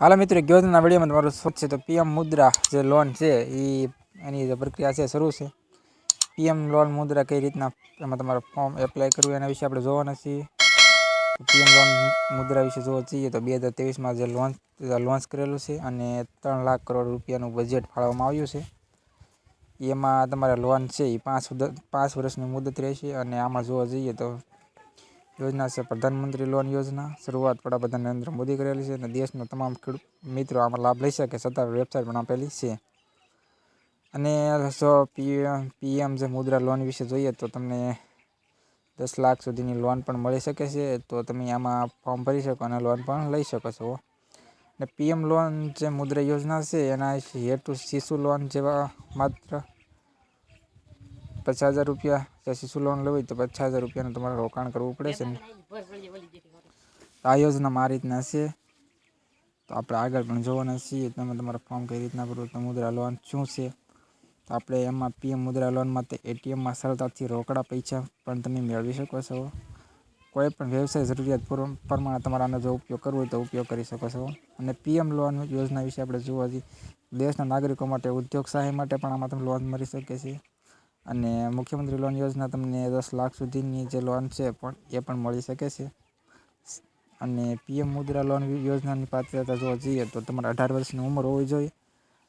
હાલો મિત્રો યોજના વિડીયોમાં તમારું સ્વાગત છે. તો પીએમ મુદ્રા જે લોન છે એ એની જે પ્રક્રિયા છે, શરૂ છે. પીએમ લોન મુદ્રા કઈ રીતના, એમાં તમારે ફોર્મ એપ્લાય કરવું, એના વિશે આપણે જોવાના છીએ. પીએમ લોન મુદ્રા વિશે જોવા જઈએ તો બે હજાર ત્રેવીસમાં જે લોન્ચ લોન્ચ કરેલું છે અને ત્રણ લાખ કરોડ રૂપિયાનું બજેટ ફાળવવામાં આવ્યું છે. એમાં તમારે લોન છે એ પાંચ પાંચ વર્ષની મુદત રહેશે અને આમાં જોવા જઈએ તો યોજના છે, પ્રધાનમંત્રી લોન યોજના. શરૂઆત વડાપ્રધાન નરેન્દ્ર મોદી કરેલી છે અને દેશના તમામ ખેડૂત મિત્રો આમાં લાભ લઈ શકે સત્તાવાર વેબસાઇટ પણ આપેલી છે. અને જો પીએમ પીએમ જે મુદ્રા લોન વિશે જોઈએ તો તમને દસ લાખ સુધીની લોન પણ મળી શકે છે, તો તમે આમાં ફોર્મ ભરી શકો અને લોન પણ લઈ શકો છો. અને પીએમ લોન જે મુદ્રા યોજના છે, એના હેતુ શિશુ લોન જેવા માત્ર પચાસ હજાર રૂપિયા જે શિશુ લોન લેવી તો પચાસ હજાર રૂપિયાનું તમારે રોકાણ કરવું પડે છે. આ યોજનામાં આ રીતના છે. તો આપણે આગળ પણ જોવાના છીએ તમે તમારા ફોર્મ કઈ રીતના ભરવું તો મુદ્રા લોન શું છે. તો આપણે એમાં પીએમ મુદ્રા લોનમાં તે એટીએમમાં સરળતાથી રોકડા પૈસા પણ તમે મેળવી શકો છો. કોઈ પણ વ્યવસાય જરૂરિયાત પૂર- પ્રમાણે તમારે આનો જો ઉપયોગ કરવો હોય તો ઉપયોગ કરી શકો છો. અને પીએમ લોન યોજના વિશે આપણે જોવા જઈએ, દેશના નાગરિકો માટે, ઉદ્યોગ સહાય માટે પણ આમાં તમને લોન મળી શકે છે. અને મુખ્યમંત્રી લોન યોજના તમને દસ લાખ સુધીની જે લોન છે પણ એ પણ મળી શકે છે. અને પીએમ મુદ્રા લોન યોજનાની પાત્રતા જોવા જઈએ તો તમારે અઢાર વર્ષની ઉંમર હોવી જોઈએ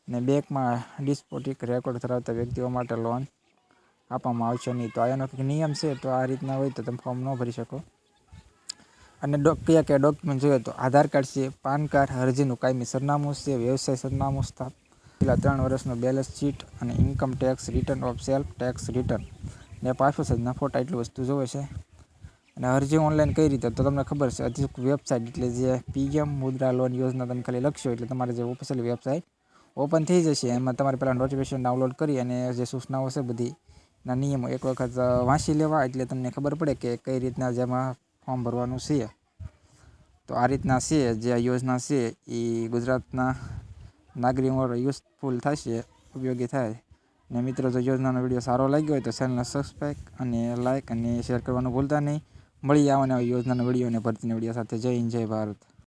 અને બેંકમાં ડિસ્પોટિક રેકોર્ડ ધરાવતા વ્યક્તિઓ માટે લોન આપવામાં આવશે નહીં. તો આ કંઈક નિયમ છે તો આ રીતના હોય તો તમે ફોર્મ ન ભરી શકો. અને કયા કયા ડોક્યુમેન્ટ જોઈએ તો આધાર કાર્ડ છે, પાન કાર્ડ, અરજીનું કાયમી સરનામું છે, વ્યવસાય સરનામું સ્થાપ પેલા ત્રણ વર્ષનો બેલેન્સ શીટ અને income tax return of self tax return. ને પાસપોર્ટ સાઇઝના ફોટા એટલી વસ્તુ જોવે છે. અને અરજી ઓનલાઈન કઈ રીતે? તો તમને ખબર છે અધિક વેબસાઇટ એટલે જે પીએમ મુદ્રા લોન યોજના તમે ખાલી લખશો એટલે તમારે જે ઓફિશિયલ વેબસાઇટ ઓપન થઈ જશે, એમાં તમારે પહેલાં નોટિફિકેશન ડાઉનલોડ કરી અને જે સૂચનાઓ છે બધી ના નિયમો એક વખત વાંચી લેવા એટલે તમને ખબર પડે કે કઈ રીતના જેમાં ફોર્મ ભરવાનું છે. તો આ રીતના છે, જે આ યોજના છે એ ગુજરાતના નાગરિકો યુઝફુલ થશે, ઉપયોગી થાય. ને મિત્રો, જો યોજનાનો વીડિયો સારો લાગ્યો હોય તો ચેનલને સબસ્ક્રાઈબ અને લાઇક અને શેર કરવાનું ભૂલતા નહીં. મળી આવવાના યોજનાનો વીડિયો અને ભરતીના વીડિયો સાથે. જય હિન્દ, જય ભારત.